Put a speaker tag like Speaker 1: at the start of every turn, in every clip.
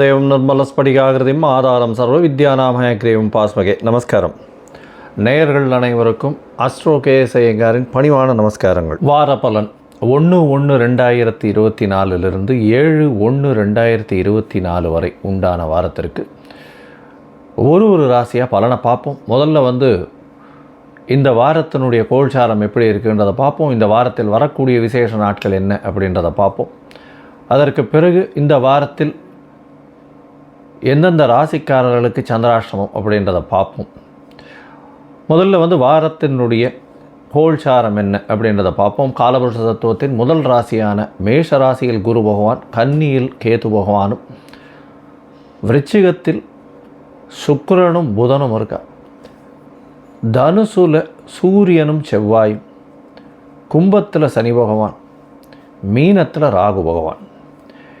Speaker 1: ദൈവം நிர்மலஸ்படிகாகிருதியும் ஆதாரம் சர்வ வித்யாநாமயக்ரீவும் பாஸ்மகே. நமஸ்காரம். நேயர்கள் அனைவருக்கும் அஸ்ட்ரோ கேஎஸ் ஐயங்காரின் பணிவான நமஸ்காரங்கள். வார பலன் ஒன்று ஒன்று ரெண்டாயிரத்தி இருபத்தி நாலுலேருந்து ஏழு ஒன்று ரெண்டாயிரத்தி இருபத்தி நாலு வரை உண்டான வாரத்திற்கு ஒரு ஒரு ராசியாக பலனை பார்ப்போம். முதல்ல வந்து இந்த வாரத்தினுடைய கோல்சாரம் எப்படி இருக்குன்றதை பார்ப்போம். இந்த வாரத்தில் வரக்கூடிய விசேஷ நாட்கள் என்ன அப்படின்றத பார்ப்போம். அதற்கு பிறகு இந்த வாரத்தில் எந்தெந்த ராசிக்காரர்களுக்கு சந்திராஷ்டமம் அப்படின்றத பார்ப்போம். முதல்ல வந்து வாரத்தினுடைய கோல்சாரம் என்ன அப்படின்றத பார்ப்போம். காலபுருஷ தத்துவத்தின் முதல் ராசியான மேஷ ராசியில் குரு பகவான் கன்னியில் கேது பகவானும் விருச்சிகத்தில் சுக்கரனும் புதனும் இருக்கா. தனுசுல சூரியனும் செவ்வாயும் கும்பத்தில் சனி பகவான் மீனத்தில் ராகு பகவான்.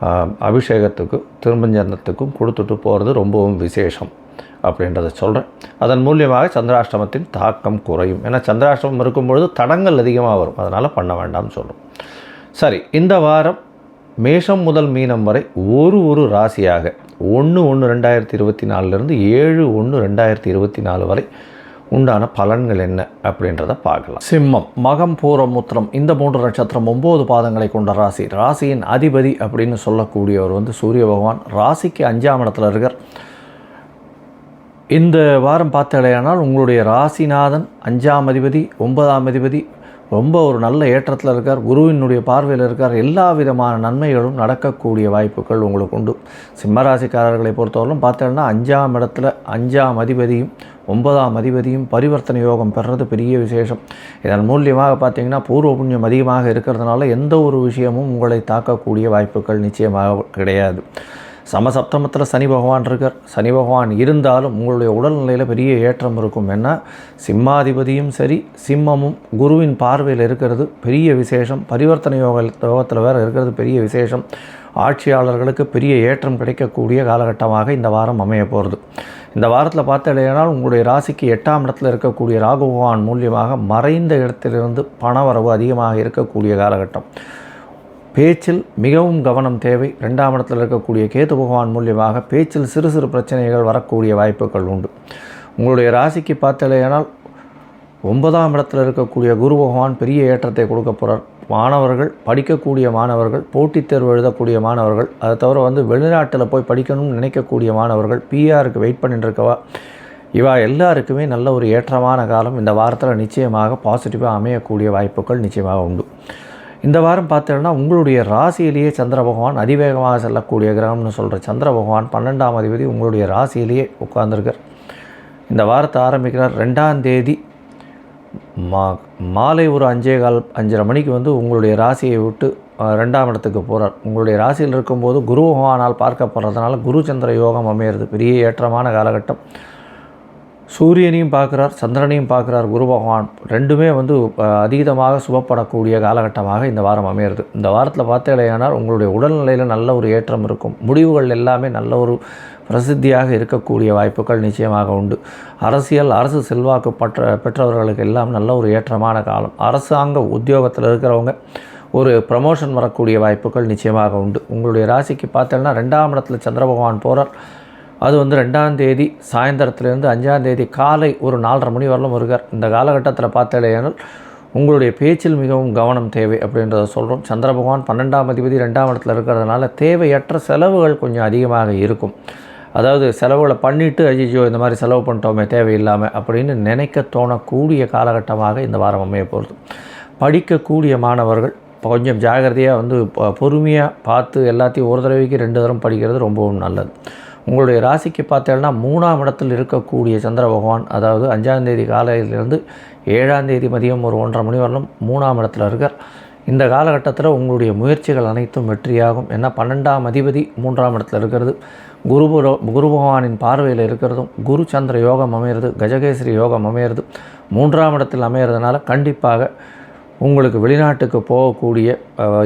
Speaker 1: அபிஷேகத்துக்கும் அபிஷேகத்துக்கு திருமஞ்சனத்துக்கும் கொடுத்துட்டு போகிறது ரொம்பவும் விசேஷம் அப்படின்றத சொல்கிறேன் அதன் மூலியமாக சந்திராஷ்டமத்தின் தாக்கம் குறையும். ஏன்னா சந்திராஷ்டமம் இருக்கும்பொழுது தடங்கள் அதிகமாக வரும். அதனால் பண்ண வேண்டாம்னு சொல்கிறோம் சரி இந்த வாரம் மேஷம் முதல் மீனம் வரை ஒரு ஒரு ராசியாக ஒன்று ஒன்று ரெண்டாயிரத்தி இருபத்தி நாலுலேருந்து ஏழு ஒன்று ரெண்டாயிரத்தி இருபத்தி நாலு வரை உண்டான பலன்கள் என்ன அப்படின்றத பார்க்கலாம். சிம்மம் மகம் பூரம் முத்திரம் இந்த மூன்று நட்சத்திரம் ஒம்பது பாதங்களை கொண்ட ராசி. ராசியின் அதிபதி அப்படின்னு சொல்லக்கூடியவர் வந்து சூரிய பகவான். ராசிக்கு அஞ்சாம் இடத்துல இருக்கார். இந்த வாரம் பார்த்தாலேயானால் உங்களுடைய ராசிநாதன் அஞ்சாம் அதிபதி ஒன்பதாம் அதிபதி ரொம்ப ஒரு நல்ல ஏற்றத்தில் இருக்கார். குருவினுடைய பார்வையில் இருக்கார். எல்லா விதமான நன்மைகளும் நடக்கக்கூடிய வாய்ப்புகள் உங்களுக்கு உண்டு. சிம்மராசிக்காரர்களை பொறுத்தவரையிலும் பார்த்தோம்னா அஞ்சாம் இடத்துல அஞ்சாம் அதிபதியும் ஒன்பதாம் அதிபதியும் பரிவர்த்தனை யோகம் பெறுறது பெரிய விசேஷம். இதன் மூலியமாக பார்த்தீங்கன்னா பூர்வ புண்ணியம் அதிகமாக இருக்கிறதுனால எந்த ஒரு விஷயமும் உங்களை தாக்கக்கூடிய வாய்ப்புகள் நிச்சயமாக கிடையாது. சமசப்தமத்தில் சனி பகவான் இருக்கார். சனி பகவான் இருந்தாலும் உங்களுடைய உடல்நிலையில் பெரிய ஏற்றம் இருக்கும். என்ன? சிம்மாதிபதியும் சரி சிம்மமும் குருவின் பார்வையில் இருக்கிறது பெரிய விசேஷம். பரிவர்த்தனை யோக யோகத்தில் வேறு இருக்கிறது பெரிய விசேஷம். ஆட்சியாளர்களுக்கு பெரிய ஏற்றம் கிடைக்கக்கூடிய காலகட்டமாக இந்த வாரம் அமைய போகிறது இந்த வாரத்தில் பார்த்தடையானால் உங்களுடைய ராசிக்கு எட்டாம் இடத்துல இருக்கக்கூடிய ராகு பகவான் மூலியமாக மறைந்த இடத்திலிருந்து பணவரவு அதிகமாக இருக்கக்கூடிய காலகட்டம். பேச்சில் மிகவும் கவனம் தேவை. ரெண்டாம் இடத்தில் இருக்கக்கூடிய கேது பகவான் மூலியமாக பேச்சில் சிறு சிறு பிரச்சனைகள் வரக்கூடிய வாய்ப்புகள் உண்டு. உங்களுடைய ராசிக்கு பார்த்தலையானால் ஒன்பதாம் இடத்தில் இருக்கக்கூடிய குரு பகவான் பெரிய ஏற்றத்தை கொடுக்க போகிறார் மாணவர்கள் படிக்கக்கூடிய மாணவர்கள் போட்டித் தேர்வு எழுதக்கூடிய மாணவர்கள் அதை தவிர வந்து வெளிநாட்டில் போய் படிக்கணும்னு நினைக்கக்கூடிய மாணவர்கள் பிஆருக்கு வெயிட் பண்ணிட்டு இருக்கவா? இவா எல்லாருக்குமே நல்ல ஒரு ஏற்றமான காலம். இந்த வாரத்தில் நிச்சயமாக பாசிட்டிவாக அமையக்கூடிய வாய்ப்புகள் நிச்சயமாக உண்டு. இந்த வாரம் பார்த்தீங்கன்னா உங்களுடைய ராசியிலேயே சந்திர பகவான் அதிவேகமாக செல்லக்கூடிய கிரகம்னு சொல்கிற சந்திர பகவான் பன்னெண்டாம் அதிபதி உங்களுடைய ராசியிலேயே உட்கார்ந்துருக்கார். இந்த வாரத்தை ஆரம்பிக்கிறார் ரெண்டாம் தேதி. மா மாலை ஒரு அஞ்சே கால் அஞ்சரை மணிக்கு வந்து உங்களுடைய ராசியை விட்டு ரெண்டாம் இடத்துக்கு போகிறார் உங்களுடைய ராசியில் இருக்கும்போது குரு பகவானால் பார்க்கப்படுறதுனால குரு சந்திர யோகம் அமையிறது பெரிய ஏற்றமான காலகட்டம். சூரியனையும் பார்க்குறார் சந்திரனையும் பார்க்குறார் குரு பகவான். ரெண்டுமே வந்து அதீதமாக சுபப்படக்கூடிய காலகட்டமாக இந்த வாரம் அமையிறது. இந்த வாரத்தில் பார்த்தேனால் உங்களுடைய உடல்நிலையில் நல்ல ஒரு ஏற்றம் இருக்கும். முடிவுகள் எல்லாமே நல்ல ஒரு பிரசித்தியாக இருக்கக்கூடிய வாய்ப்புகள் நிச்சயமாக உண்டு. அரசியல் அரசு செல்வாக்கு பற்ற பெற்றவர்களுக்கு எல்லாம் நல்ல ஒரு ஏற்றமான காலம். அரசாங்க உத்தியோகத்தில் இருக்கிறவங்க ஒரு ப்ரமோஷன் வரக்கூடிய வாய்ப்புகள் நிச்சயமாக உண்டு. உங்களுடைய ராசிக்கு பார்த்தோன்னா ரெண்டாம் இடத்துல சந்திர பகவான் போகிறார் அது வந்து ரெண்டாம் தேதி சாயந்தரத்துலேருந்து அஞ்சாம் தேதி காலை ஒரு நாலரை மணி வரலும் வருகிறார். இந்த காலகட்டத்தில் பார்த்தேனால் உங்களுடைய பேச்சில் மிகவும் கவனம் தேவை அப்படின்றத சொல்கிறோம் சந்திர பகவான் பன்னெண்டாம் அதிபதி ரெண்டாம் இடத்துல இருக்கிறதுனால தேவையற்ற செலவுகள் கொஞ்சம் அதிகமாக இருக்கும். அதாவது செலவுகளை பண்ணிவிட்டு அஜிஜோ இந்த மாதிரி செலவு பண்ணிட்டோமே தேவையில்லாமல் அப்படின்னு நினைக்க தோணக்கூடிய காலகட்டமாக இந்த வாரம் அமைய போகிறது படிக்கக்கூடிய மாணவர்கள் கொஞ்சம் ஜாகிரதையாக வந்து பொறுமையாக பார்த்து எல்லாத்தையும் ஒரு தடவைக்கு ரெண்டு தரம் படிக்கிறது ரொம்பவும் நல்லது. உங்களுடைய ராசிக்கு பார்த்தேன்னா மூணாம் இடத்தில் இருக்கக்கூடிய சந்திர பகவான் அதாவது அஞ்சாம் தேதி காலையிலிருந்து ஏழாம் தேதி மதியம் ஒரு ஒன்றரை மணி வரலும் மூணாம் இடத்துல இருக்கார். இந்த காலகட்டத்தில் உங்களுடைய முயற்சிகள் அனைத்தும் வெற்றியாகும். ஏன்னா பன்னெண்டாம் அதிபதி மூன்றாம் இடத்துல இருக்கிறது. குரு குரு பகவானின் பார்வையில் இருக்கிறதும் குரு சந்திர யோகம் அமையிறது கஜகேசரி யோகம் அமையிறது. மூன்றாம் இடத்தில் அமையிறதுனால கண்டிப்பாக உங்களுக்கு வெளிநாட்டுக்கு போகக்கூடிய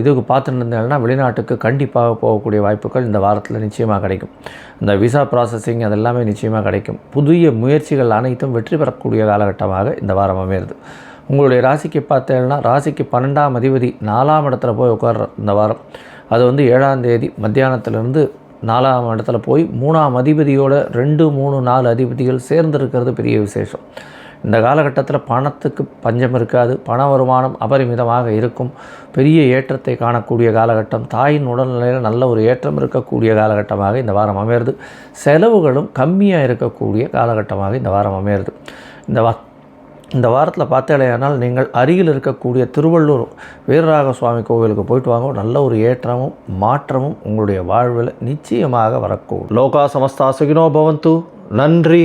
Speaker 1: இதுக்கு பார்த்துட்டு இருந்தீங்கன்னா வெளிநாட்டுக்கு கண்டிப்பாக போகக்கூடிய வாய்ப்புகள் இந்த வாரத்தில் நிச்சயமாக கிடைக்கும். இந்த விசா ப்ராசஸிங் அதெல்லாமே நிச்சயமாக கிடைக்கும். புதிய முயற்சிகள் அனைத்தும் வெற்றி பெறக்கூடிய காலகட்டமாக இந்த வாரம் அமையிறது. உங்களுடைய ராசிக்கு பார்த்தீங்கன்னா ராசிக்கு பன்னெண்டாம் அதிபதி நாலாம் இடத்துல போய் உட்கார்ற இந்த வாரம். அது வந்து ஏழாம் தேதி மத்தியானத்துலேருந்து நாலாம் இடத்துல போய் மூணாம் அதிபதியோட ரெண்டு மூணு நாலு அதிபதிகள் சேர்ந்துருக்கிறது பெரிய விசேஷம். இந்த காலகட்டத்தில் பணத்துக்கு பஞ்சம் இருக்காது பண வருமானம் அபரிமிதமாக இருக்கும். பெரிய ஏற்றத்தை காணக்கூடிய காலகட்டம் தாயின் உடல்நிலையில் நல்ல ஒரு ஏற்றம் இருக்கக்கூடிய காலகட்டமாக இந்த வாரம் அமையிறது. செலவுகளும் கம்மியாக இருக்கக்கூடிய காலகட்டமாக இந்த வாரம் அமையிறது. இந்த வா இந்த வாரத்தில் பார்த்தேனால் நீங்கள் அருகில் இருக்கக்கூடிய திருவள்ளூர் வீரராக சுவாமி கோவிலுக்கு போயிட்டு வாங்க. நல்ல ஒரு ஏற்றமும் மாற்றமும் உங்களுடைய வாழ்வில் நிச்சயமாக வரக்கூடும். லோகா சமஸ்தா சுகினோ பவந்து. நன்றி.